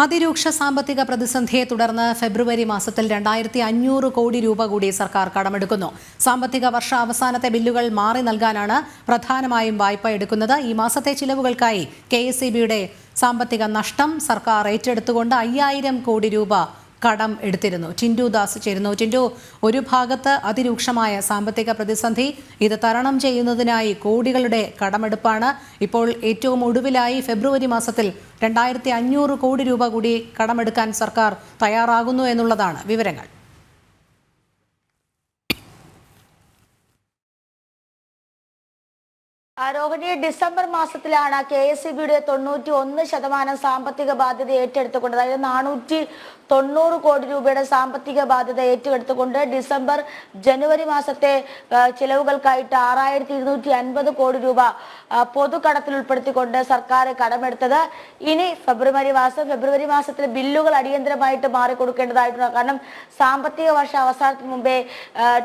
അതിരൂക്ഷ സാമ്പത്തിക പ്രതിസന്ധിയെ തുടർന്ന് ഫെബ്രുവരി മാസത്തിൽ രണ്ടായിരത്തി അഞ്ഞൂറ് കോടി രൂപ കൂടി സർക്കാർ കടമെടുക്കുന്നു. സാമ്പത്തിക വർഷ അവസാനത്തെ ബില്ലുകൾ മാറി നൽകാനാണ് പ്രധാനമായും വായ്പ എടുക്കുന്നത്. ഈ മാസത്തെ ചിലവുകൾക്കായി കെ സാമ്പത്തിക നഷ്ടം സർക്കാർ ഏറ്റെടുത്തുകൊണ്ട് അയ്യായിരം കോടി രൂപ കടം എടുത്തിരുന്നു. ടിൻഡു ദാസ് ചേരുന്നു. ടിൻഡു ഒരു ഭാഗത്ത് അതിരൂക്ഷമായ സാമ്പത്തിക പ്രതിസന്ധി ഇത് തരണം ചെയ്യുന്നതിനായി കോടികളുടെ കടമെടുപ്പാണ്. ഇപ്പോൾ ഏറ്റവും ഒടുവിലായി ഫെബ്രുവരി മാസത്തിൽ രണ്ടായിരത്തി അഞ്ഞൂറ് കോടി രൂപ കൂടി കടമെടുക്കാൻ സർക്കാർ തയ്യാറാകുന്നു എന്നുള്ളതാണ് വിവരങ്ങൾ. ആരോഹണി ഡിസംബർ മാസത്തിലാണ് കെ എസ് സി ബിയുടെ തൊണ്ണൂറ്റി ഒന്ന് ശതമാനം സാമ്പത്തിക ബാധ്യത ഏറ്റെടുത്തുകൊണ്ട് അതായത് നാനൂറ്റി തൊണ്ണൂറ് കോടി രൂപയുടെ സാമ്പത്തിക ബാധ്യത ഏറ്റെടുത്തുകൊണ്ട് ഡിസംബർ ജനുവരി മാസത്തെ ചെലവുകൾക്കായിട്ട് ആറായിരത്തി ഇരുന്നൂറ്റി അൻപത് കോടി രൂപ പൊതുകടത്തിൽ ഉൾപ്പെടുത്തിക്കൊണ്ട് സർക്കാർ കടമെടുത്തത്. ഇനി ഫെബ്രുവരി മാസം ഫെബ്രുവരി മാസത്തിൽ ബില്ലുകൾ അടിയന്തരമായിട്ട് മാറിക്കൊടുക്കേണ്ടതായിട്ടുണ്ട്. കാരണം സാമ്പത്തിക വർഷ അവസാനത്തിന് മുമ്പേ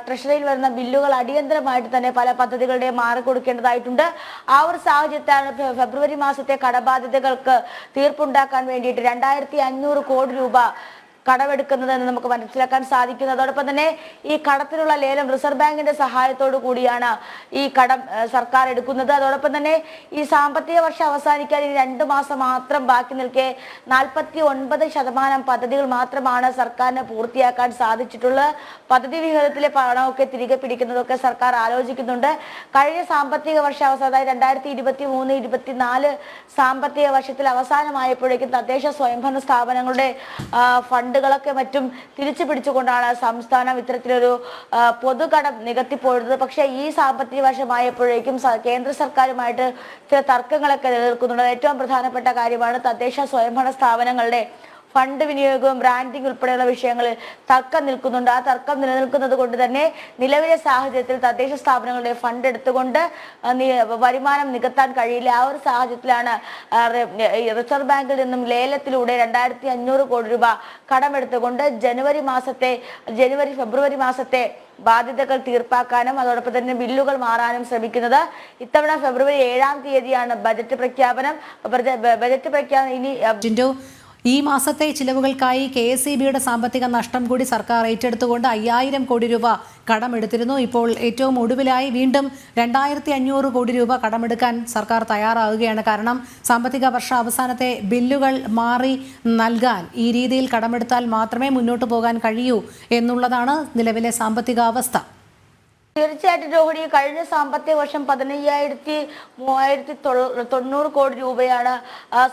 ട്രഷറിയിൽ വരുന്ന ബില്ലുകൾ അടിയന്തരമായിട്ട് തന്നെ പല പദ്ധതികളുടെയും മാറിക്കൊടുക്കേണ്ടതായിട്ടുണ്ട്. ആ ഒരു സാഹചര്യത്തിലാണ് ഫെബ്രുവരി മാസത്തെ കടബാധ്യതകൾക്ക് തീർപ്പുണ്ടാക്കാൻ വേണ്ടിയിട്ട് രണ്ടായിരത്തി അഞ്ഞൂറ് കോടി രൂപ കടമെടുക്കുന്നത് എന്ന് നമുക്ക് മനസ്സിലാക്കാൻ സാധിക്കുന്നു. അതോടൊപ്പം തന്നെ ഈ കടത്തിനുള്ള ലേലം റിസർവ് ബാങ്കിന്റെ സഹായത്തോടു കൂടിയാണ് ഈ കടം സർക്കാർ എടുക്കുന്നത്. അതോടൊപ്പം തന്നെ ഈ സാമ്പത്തിക വർഷം അവസാനിക്കാൻ ഇനി രണ്ട് മാസം മാത്രം ബാക്കി നിൽക്കെ നാൽപ്പത്തി ഒൻപത് ശതമാനം പദ്ധതികൾ മാത്രമാണ് സർക്കാരിന് പൂർത്തിയാക്കാൻ സാധിച്ചിട്ടുള്ളത് പദ്ധതി വിഹിതത്തിലെ പണമൊക്കെ തിരികെ പിടിക്കുന്നതൊക്കെ സർക്കാർ ആലോചിക്കുന്നുണ്ട്. കഴിഞ്ഞ സാമ്പത്തിക വർഷം അവസാനം രണ്ടായിരത്തി ഇരുപത്തി മൂന്ന് ഇരുപത്തിനാല് സാമ്പത്തിക വർഷത്തിൽ അവസാനമായപ്പോഴേക്കും തദ്ദേശ സ്വയംഭരണ സ്ഥാപനങ്ങളുടെ ആ, ഫണ്ടുകളൊക്കെ മറ്റും തിരിച്ചു പിടിച്ചുകൊണ്ടാണ് സംസ്ഥാനം ഇത്തരത്തിലൊരു പൊതുകടം നികത്തിപ്പോഴുന്നത് പക്ഷേ ഈ സാമ്പത്തിക വർഷമായപ്പോഴേക്കും കേന്ദ്ര സർക്കാരുമായിട്ട് ചില തർക്കങ്ങളൊക്കെ നിലനിൽക്കുന്നുണ്ട്. ഏറ്റവും പ്രധാനപ്പെട്ട കാര്യമാണ് തദ്ദേശ സ്വയംഭരണ സ്ഥാപനങ്ങളുടെ ഫണ്ട് വിനിയോഗവും ബ്രാൻഡിംഗ് ഉൾപ്പെടെയുള്ള വിഷയങ്ങളിൽ തർക്കം നിൽക്കുന്നുണ്ട്. ആ തർക്കം നിലനിൽക്കുന്നത് കൊണ്ട് തന്നെ നിലവിലെ സാഹചര്യത്തിൽ തദ്ദേശ സ്ഥാപനങ്ങളുടെ ഫണ്ട് എടുത്തുകൊണ്ട് വരുമാനം നികത്താൻ കഴിയില്ല. ആ ഒരു സാഹചര്യത്തിലാണ് റിസർവ് ബാങ്കിൽ നിന്നും ലേലത്തിലൂടെ രണ്ടായിരത്തി അഞ്ഞൂറ് കോടി രൂപ കടമെടുത്തുകൊണ്ട് ജനുവരി മാസത്തെ ജനുവരി ഫെബ്രുവരി മാസത്തെ ബാധ്യതകൾ തീർപ്പാക്കാനും അതോടൊപ്പം തന്നെ ബില്ലുകൾ മാറാനും ശ്രമിക്കുന്നത്. ഇത്തവണ ഫെബ്രുവരി ഏഴാം തീയതിയാണ് ബജറ്റ് പ്രഖ്യാപനം. ബജറ്റ് പ്രഖ്യാപനം ഇനി ഈ മാസത്തെ ചിലവുകൾക്കായി കെ എസ് ഇ ബിയുടെ സാമ്പത്തിക നഷ്ടം കൂടി സർക്കാർ ഏറ്റെടുത്തുകൊണ്ട് അയ്യായിരം കോടി രൂപ കടമെടുത്തിരുന്നു. ഇപ്പോൾ ഏറ്റവും ഒടുവിലായി വീണ്ടും രണ്ടായിരത്തി അഞ്ഞൂറ് കോടി രൂപ കടമെടുക്കാൻ സർക്കാർ തയ്യാറാവുകയാണ്. കാരണം സാമ്പത്തിക വർഷ അവസാനത്തെ ബില്ലുകൾ മാറി നൽകാൻ ഈ രീതിയിൽ കടമെടുത്താൽ മാത്രമേ മുന്നോട്ട് പോകാൻ കഴിയൂ എന്നുള്ളതാണ് നിലവിലെ സാമ്പത്തിക അവസ്ഥ തീർച്ചയായിട്ടും രോഹിണി കഴിഞ്ഞ സാമ്പത്തിക വർഷം പതിനയ്യായിരത്തി മൂവായിരത്തി തൊള്ള- തൊണ്ണൂറ് കോടി രൂപയാണ്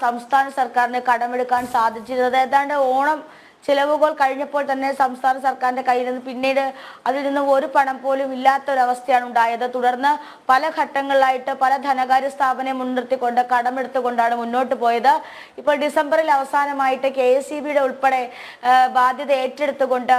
സംസ്ഥാന സർക്കാരിന് കടമെടുക്കാൻ സാധിച്ചിരുന്നത്. ഏതാണ്ട് ഓണം ചിലവുകൾ കഴിഞ്ഞപ്പോൾ തന്നെ സംസ്ഥാന സർക്കാരിന്റെ കയ്യിൽ നിന്ന് പിന്നീട് അതിൽ നിന്ന് ഒരു പണം പോലും ഇല്ലാത്ത ഒരു അവസ്ഥയാണ് ഉണ്ടായത്. തുടർന്ന് പല ഘട്ടങ്ങളിലായിട്ട് പല ധനകാര്യ സ്ഥാപനം മുൻനിർത്തിക്കൊണ്ട് കടമെടുത്തുകൊണ്ടാണ് മുന്നോട്ട് പോയത്. ഇപ്പോൾ ഡിസംബറിൽ അവസാനമായിട്ട് കെ എസ് ഇ ബിയുടെ ഉൾപ്പെടെ ബാധ്യത ഏറ്റെടുത്തുകൊണ്ട്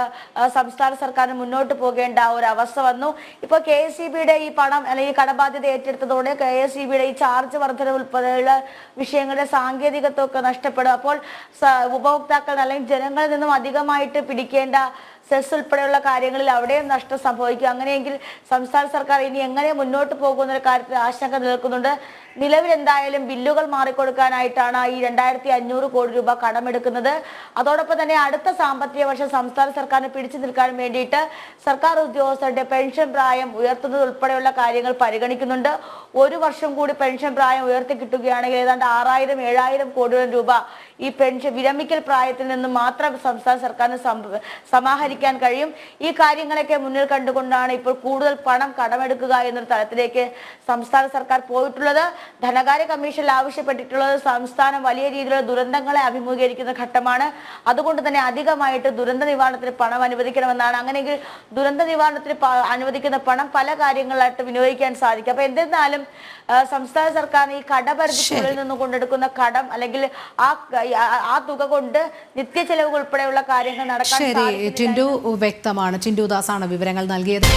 സംസ്ഥാന സർക്കാരിന് മുന്നോട്ട് പോകേണ്ട ഒരു അവസ്ഥ വന്നു. ഇപ്പോൾ കെ എസ് ഇ ബിയുടെ ഈ പണം അല്ലെങ്കിൽ കടബാധ്യത ഏറ്റെടുത്തതോടെ കെ എസ് ഇ ബിയുടെ ഈ ചാർജ് വർധന ഉൾപ്പെടെയുള്ള വിഷയങ്ങളുടെ സാങ്കേതികത്വമൊക്കെ നഷ്ടപ്പെടും. അപ്പോൾ സ- ഉപഭോക്താക്കൾ അല്ലെങ്കിൽ ജനങ്ങളിൽ നിന്നും അധികമായിട്ട് പിടിക്കേണ്ട സെസ് ഉൾപ്പെടെയുള്ള കാര്യങ്ങളിൽ അവിടെയും നഷ്ടം സംഭവിക്കും. അങ്ങനെയെങ്കിൽ സംസ്ഥാന സർക്കാർ ഇനി എങ്ങനെ മുന്നോട്ട് പോകുന്ന കാര്യത്തിൽ ആശങ്ക നിൽക്കുന്നുണ്ട് നിലവിൽ എന്തായാലും ബില്ലുകൾ മാറിക്കൊടുക്കാനായിട്ടാണ് ഈ രണ്ടായിരത്തി അഞ്ഞൂറ് കോടി രൂപ കടമെടുക്കുന്നത്. അതോടൊപ്പം തന്നെ അടുത്ത സാമ്പത്തിക വർഷം സംസ്ഥാന സർക്കാരിന് പിടിച്ചു നിൽക്കാൻ വേണ്ടിയിട്ട് സർക്കാർ ഉദ്യോഗസ്ഥരുടെ പെൻഷൻ പ്രായം ഉയർത്തുന്നത് ഉൾപ്പെടെയുള്ള കാര്യങ്ങൾ പരിഗണിക്കുന്നുണ്ട്. ഒരു വർഷം കൂടി പെൻഷൻ പ്രായം ഉയർത്തി കിട്ടുകയാണെങ്കിൽ ഏതാണ്ട് ആറായിരം ഏഴായിരം കോടി രൂപ ഈ പെൻഷൻ വിരമിക്കൽ പ്രായത്തിൽ നിന്ന് മാത്രം സംസ്ഥാന സർക്കാരിന് സമാഹരിക്കാൻ കഴിയും. ഈ കാര്യങ്ങളൊക്കെ മുന്നിൽ കണ്ടുകൊണ്ടാണ് ഇപ്പോൾ കൂടുതൽ പണം കടമെടുക്കുക എന്നൊരു തലത്തിലേക്ക് സംസ്ഥാന സർക്കാർ പോയിട്ടുള്ളത്. ധനകാര്യ കമ്മീഷനിൽ ആവശ്യപ്പെട്ടിട്ടുള്ളത് സംസ്ഥാനം വലിയ രീതിയിലുള്ള ദുരന്തങ്ങളെ അഭിമുഖീകരിക്കുന്ന ഘട്ടമാണ്. അതുകൊണ്ട് തന്നെ അധികമായിട്ട് ദുരന്ത നിവാരണത്തിന് പണം അനുവദിക്കണമെന്നാണ്. അങ്ങനെയെങ്കിൽ ദുരന്ത നിവാരണത്തിന് അനുവദിക്കുന്ന പണം പല കാര്യങ്ങളായിട്ട് വിനിയോഗിക്കാൻ സാധിക്കും. അപ്പൊ എന്തിരുന്നാലും സംസ്ഥാന സർക്കാർ ഈ കടപരിധിക്കുള്ളിൽ നിന്ന് കൊണ്ടെടുക്കുന്ന കടം അല്ലെങ്കിൽ ആ ആ- തുക കൊണ്ട് നിത്യ ചെലവുകൾ ഉൾപ്പെടെയുള്ള കാര്യങ്ങൾ നടക്കാൻ ശരി ടിൻഡു വ്യക്തമാണ്. ദാസാണ് വിവരങ്ങൾ നൽകിയത്.